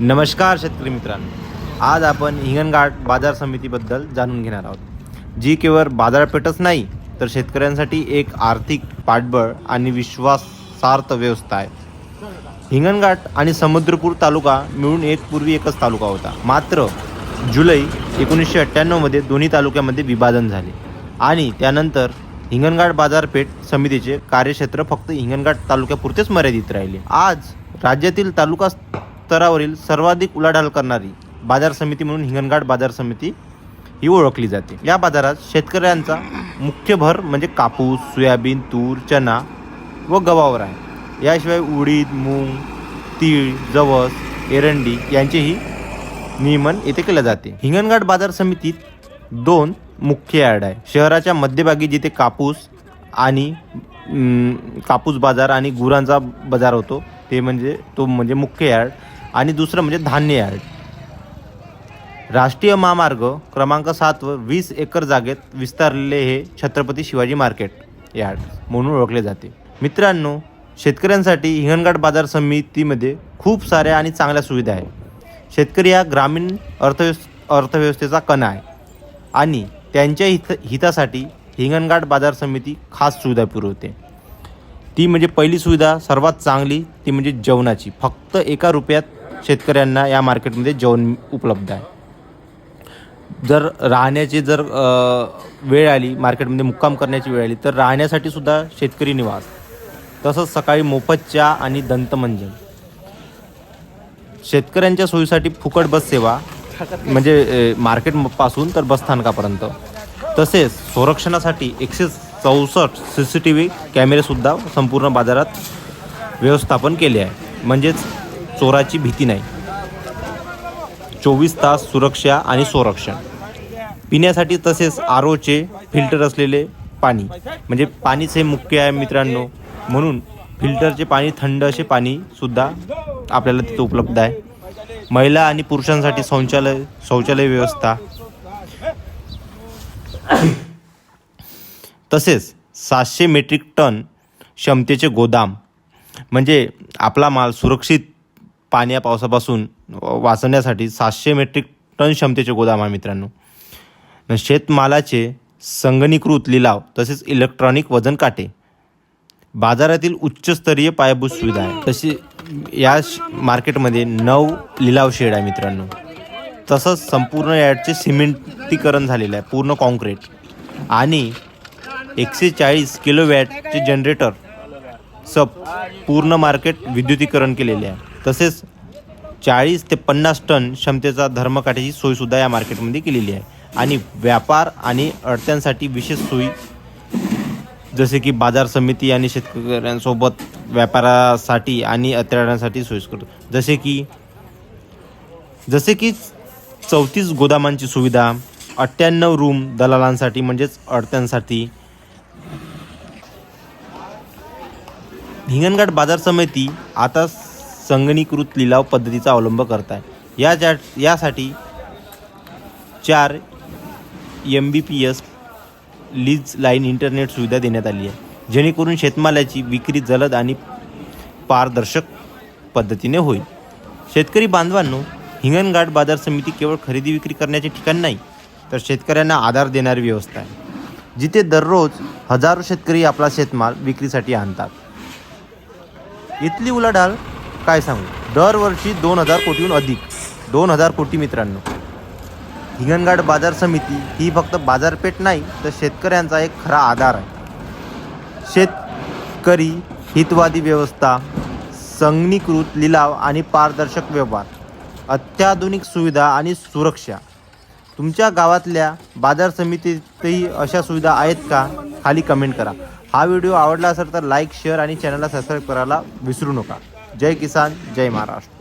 नमस्कार शेतकरी मित्रांनो. आज आपण हिंगणघाट बाजार समितीबद्दल जाणून घेणार आहोत. जी केवळ बाजारपेठच नाही तर शेतकऱ्यांसाठी एक आर्थिक पाठबळ आणि विश्वासार्थ व्यवस्था आहे. हिंगणघाट आणि समुद्रपूर तालुका मिळून एक पूर्वी एकच तालुका होता. मात्र जुलै एकोणीसशे अठ्ठ्याण्णवमध्ये दोन्ही तालुक्यामध्ये विभाजन झाले. आणि त्यानंतर हिंगणघाट बाजारपेठ समितीचे कार्यक्षेत्र फक्त हिंगणघाट तालुक्यापुरतेच मर्यादित राहिले. आज राज्यातील तालुका स्तरावरील सर्वाधिक उलाढाल करणारी बाजार समिती म्हणून हिंगणघाट बाजार समिती ही ओळखली जाते. या बाजारात शेतकऱ्यांचा मुख्य भर म्हणजे कापूस सोयाबीन तूर चना व गव्हावर आहे. याशिवाय उडीद मूग तीळ जवस एरंडी यांचेही नियमन येथे केले जाते. हिंगणघाट बाजार समितीत दोन मुख्य यार्ड आहे. शहराच्या मध्यभागी जिथे कापूस आणि कापूस बाजार आणि गुरांचा बाजार होतो ते म्हणजे तो म्हणजे मुख्य यार्ड. आणि दुसरं म्हणजे धान्य यार्ड. राष्ट्रीय महामार्ग क्रमांक सात व वीस एकर जागेत विस्तारलेले हे छत्रपती शिवाजी मार्केट यार्ड म्हणून ओळखले जाते. मित्रांनो शेतकऱ्यांसाठी हिंगणघाट बाजार समितीमध्ये खूप साऱ्या आणि चांगल्या सुविधा आहेत. शेतकरी हा ग्रामीण अर्थव्यवस् अर्थव्यवस्थेचा कणा आहे आणि त्यांच्या हित हितासाठी हिंगणघाट बाजार समिती खास सुविधा पुरवते. ती म्हणजे पहिली सुविधा सर्वात चांगली ती म्हणजे जेवणाची. फक्त एका रुपयात शेतकऱ्यांना या मार्केटमध्ये जेवण उपलब्ध आहे. जर राहण्याची जर वेळ आली मार्केटमध्ये मुक्काम करण्याची वेळ आली तर राहण्यासाठी सुद्धा शेतकरी निवास. तसंच सकाळी मोफत चहा आणि दंतमंजन शेतकऱ्यांच्या सोयीसाठी फुकट बस सेवा म्हणजे मार्केटपासून तर बसस्थानकापर्यंत तसेच संरक्षणासाठी एकशे चौसष्ट सी सी टी व्ही कॅमेरेसुद्धा संपूर्ण बाजारात व्यवस्थापन केले आहे. म्हणजेच चोराची भीती नाही. चोवीस तास सुरक्षा आणि संरक्षण. पिण्यासाठी तसेच आर ओचे फिल्टर असलेले पाणी. म्हणजे पाणीच हे मुख्य आहे मित्रांनो. म्हणून फिल्टरचे पाणी थंड असे पाणीसुद्धा आपल्याला तिथं उपलब्ध आहे. महिला आणि पुरुषांसाठी शौचालय शौचालय व्यवस्था. तसेच सातशे मेट्रिक टन क्षमतेचे गोदाम. म्हणजे आपला माल सुरक्षित पाण्या पावसापासून वाचवण्यासाठी सातशे मेट्रिक टन क्षमतेचे गोदाम आहे मित्रांनो. शेतमालाचे संगणीकृत लिलाव तसेच इलेक्ट्रॉनिक वजन काटे. बाजारातील उच्चस्तरीय पायाभूत सुविधा आहे. तशी या श- मार्केटमध्ये नऊ लिलाव शेड आहे मित्रांनो. तसंच संपूर्ण यार्डचे सिमेंटीकरण झालेलं आहे पूर्ण कॉन्क्रीट. आणि एकशे चाळीस किलो वॅटचे जनरेटर सब पूर्ण मार्केट विद्युतीकरण केलेले आहे. तसेच चाळीस ते पन्नास टन क्षमतेचा धर्मकाठीची सोयसुद्धा या मार्केटमध्ये केलेली आहे. आणि व्यापार आणि अडत्यांसाठी विशेष सोयी जसे की बाजार समिती आणि शेतकऱ्यांसोबत व्यापारासाठी आणि अत्याचारांसाठी सोयीस्कर जसे की जसे की चौतीस गोदामांची सुविधा अठ्ठ्याण्णव रूम दलालांसाठी म्हणजेच अडत्यांसाठी हिंगणघाट बाजार समिती आता संगणीकृत लिलाव पद्धतीचा अवलंब करत आहे या ज्या यासाठी चार M B P S lease line internet सुविधा देण्यात आली आहे. जेणेकरून शेतमालाची विक्री जलद आणि पारदर्शक पद्धतीने होईल. शेतकरी बांधवांनो हिंगणघाट बाजार समिती केवळ खरेदी विक्री करण्याचे ठिकाण नाही तर शेतकऱ्यांना आधार देणारी व्यवस्था आहे जिथे दररोज हजारो शेतकरी आपला शेतमाल विक्रीसाठी आणतात. इथली उलाढाल काय सांगू? दरवर्षी दोन हजार कोटीहून अधिक. दोन हजार कोटी मित्रांनो. हिंगणघाट बाजार समिती ही फक्त बाजारपेठ नाही तर शेतकऱ्यांचा एक खरा आधार आहे. शेतकरी हितवादी व्यवस्था संगणीकृत लिलाव आणि पारदर्शक व्यवहार अत्याधुनिक सुविधा आणि सुरक्षा. तुमच्या गावातल्या बाजार समितीतही अशा सुविधा आहेत का? खाली कमेंट करा. हा व्हिडिओ आवडला असेल तर लाईक शेअर आणि चॅनलला सबस्क्राईब करायला विसरू नका. जय किसान जय महाराष्ट्र.